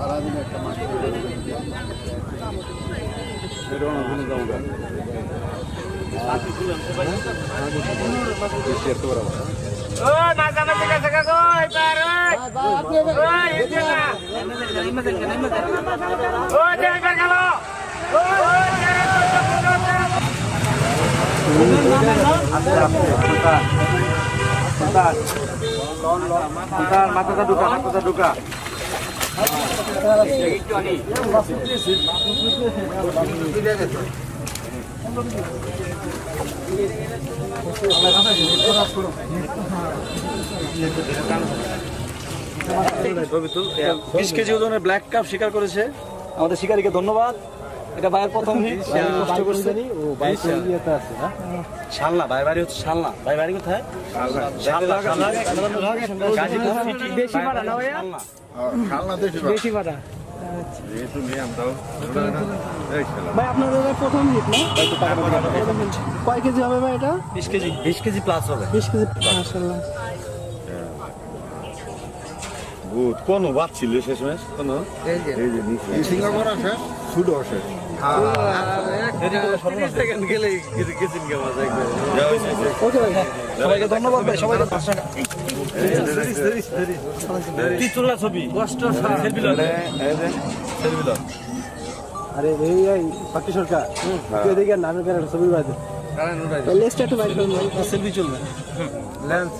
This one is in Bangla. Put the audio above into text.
সারাদিন একটা মাছ মাথাটা ঢুকা মাথাটা ঢুকা বিশ কেজি ওজনের ব্ল্যাক কাপ স্বীকার করেছে। আমাদের শিকারীকে ধন্যবাদ। এটা ভাইয়ের প্রথম hit, ভাই কষ্ট করছে শালনা ভাই বাড়ি হচ্ছে শালনা। ভাই বাড়ি কোথায়? শালনা। গাজীপুর সিটি বেশি পাড়া না ভাইয়া? বেশি আমরাও। ভাই আপনাদের এটা প্রথম হিট না? কয় কেজি হবে ভাই এটা? বিশ কেজি। বিশ কেজি প্লাস হবে। বিশ কেজি মাশাল্লাহ গুড কোন বাচ্ছিল শেষমেশ কোন এই যে নিচে সিঙ্গাপুর আছে সুডো আছে সবাইকে ধন্যবাদ ভাই সবাইকে ছবি কষ্ট আরে এই এই পাকি সরকার তুই এদিকে নামের কেন ছবি বাজে লেসটা একটু বাইর সেলফি চলবে লেন্স